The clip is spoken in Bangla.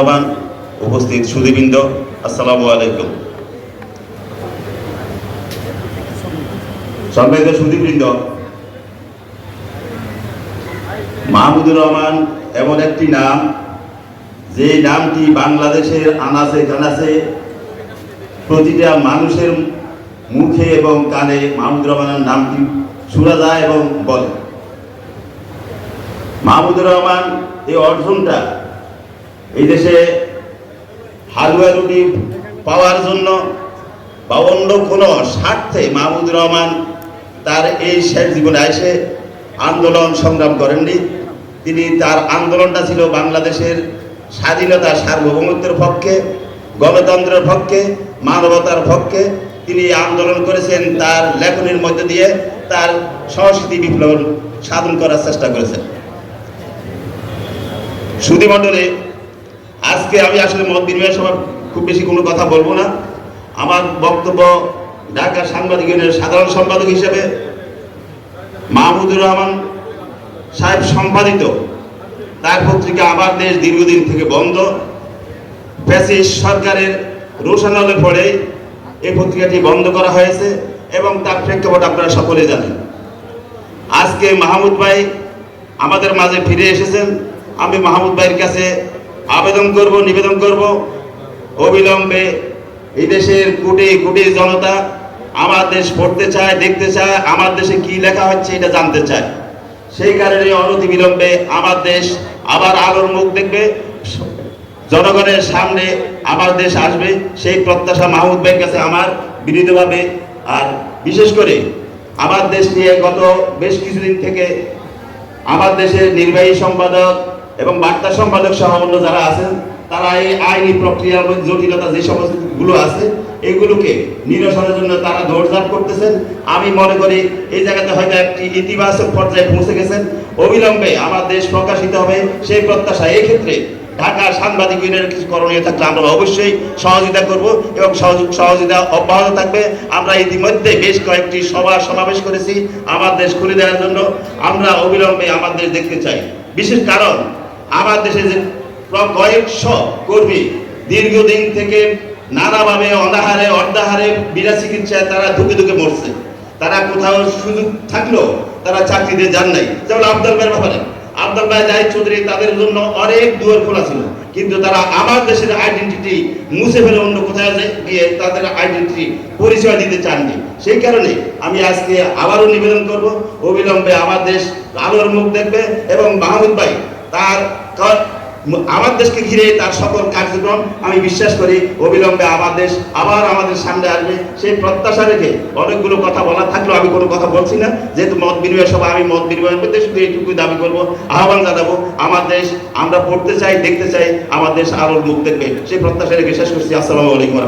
আহ্বান উপস্থিত সুদীবৃন্দ আসসালামু আলাইকুম। সম্মানিত সুদীবৃন্দ মাহমুদুর রহমান এমন একটি নাম, যে নামটি বাংলাদেশের আনাচে কানাচে প্রতিটা মানুষের মুখে এবং কানে মাহমুদুর রহমানের নামটি শোনা যায় এবং বলে। মাহমুদুর রহমান এই অর্জনটা এই দেশে হালুয়া রুটি পাওয়ার জন্য বা অন্য কোনো স্বার্থে মাহমুদুর রহমান তার এই শেষ জীবনে এসে আন্দোলন সংগ্রাম করেননি। তিনি তার আন্দোলনটা ছিল বাংলাদেশের স্বাধীনতা সার্বভৌমত্বের পক্ষে, গণতন্ত্রের পক্ষে, মানবতার পক্ষে তিনি আন্দোলন করেছেন, তার লেখনের মধ্যে দিয়ে তার সংস্কৃতি বিপ্লব সাধন করার চেষ্টা করেছেন। সুধী মণ্ডলে আজকে আমি আসলে মত বিনিময় সভা খুব বেশি কোনো কথা বলব না। আমার বক্তব্য ঢাকা সাংবাদিক ইউনিয়নের সাধারণ সম্পাদক হিসেবে মাহমুদুর রহমান সাহেব সম্পাদিত। তার পত্রিকা আমার দেশ দীর্ঘদিন থেকে বন্ধ। ফ্যাসিস সরকারের রোশানলে পড়ে এই পত্রিকাটি বন্ধ করা হয়েছে এবং তার প্রেক্ষাপট আপনারা সকলে জানেন। আজকে মাহমুদ ভাই আমাদের মাঝে ফিরে এসেছেন। আমি মাহমুদ ভাইয়ের কাছে আবেদন করব, নিবেদন করব। অবিলম্বে এই দেশের কোটি কোটি জনতা আমার দেশ পড়তে চায়, দেখতে চায়, আমার দেশে কি লেখা হচ্ছে এটা জানতে চায়। সেই কারণে অনতি বিলম্বে আমার দেশ আবার আলোর মুখ দেখবে, জনগণের সামনে আমার দেশ আসবে। সেই প্রত্যাশা মাহমুদ ভাইয়ের কাছে আমার বিনীতভাবে। আর বিশেষ করে আমার দেশ নিয়ে গত বেশ কিছুদিন থেকে আমার দেশের নির্বাহী সম্পাদক এবং বার্তা সম্পাদক সহ অন্য যারা আছেন, তারা এই আইনি প্রক্রিয়ার জটিলতা যে সমস্তগুলো আছে, এগুলোকে নিরসনের জন্য তারা দৌড়ঝাঁপ করতেছেন। আমি মনে করি এই জায়গাতে হয়তো একটি ইতিবাচক পর্যায়ে পৌঁছে গেছেন। অবিলম্বে আমার দেশ প্রকাশিত হবে সেই প্রত্যাশা। এই ক্ষেত্রে ঢাকা সাংবাদিক ইউনিয়নের কিছু করণীয় থাকলে আমরা অবশ্যই সহযোগিতা করব এবং সহযোগ সহযোগিতা অব্যাহত থাকবে। আমরা ইতিমধ্যে বেশ কয়েকটি সভা সমাবেশ করেছি আমার দেশ খুলে দেওয়ার জন্য। আমরা অবিলম্বে আমার দেশ দেখতে চাই। বিশেষ কারণ আমার দেশে যে কয়েকশ কর্মী দীর্ঘদিন থেকে নানাভাবে অনাহারে, অর্ধাহারে, বিনা চিকিৎসায় তারা ধুকে ধুকে মরছে। তারা কোথাও সুযোগ থাকলেও তারা চাকরিতে যান নাই। যেমন আব্দুল ভাইয়ের ব্যাপারে। আব্দুল ভাই, জাহিদ চৌধুরী, তাদের জন্য অনেক দুয়ার খোলা ছিল। কিন্তু তারা আমার দেশের আইডেন্টিটি মুছে ফেলে অন্য কোথায় গিয়ে তাদের আইডেন্টিটি পরিচয় দিতে চাননি। সেই কারণে আমি আজকে আবারও নিবেদন করব, অবিলম্বে আমার দেশ আলোর মুখ দেখবে এবং মাহমুদ ভাই তার আমার দেশকে ঘিরে তার সকল কার্যক্রম আমি বিশ্বাস করি অবিলম্বে আমার দেশ আবার আমাদের সামনে আসবে। সেই প্রত্যাশা রেখে অনেকগুলো কথা বলা থাকলেও আমি কোনো কথা বলছি না। যেহেতু মত বিনিময় সভা, আমি মত বিনিময়ের মধ্যে শুধু এইটুকুই দাবি করব। আহ্বান জানাব, আমার দেশ আমরা পড়তে চাই, দেখতে চাই, আমার দেশ আলোর মুখ দেখবে। সেই প্রত্যাশা রেখে শেষ করছি। আসসালামু আলাইকুম।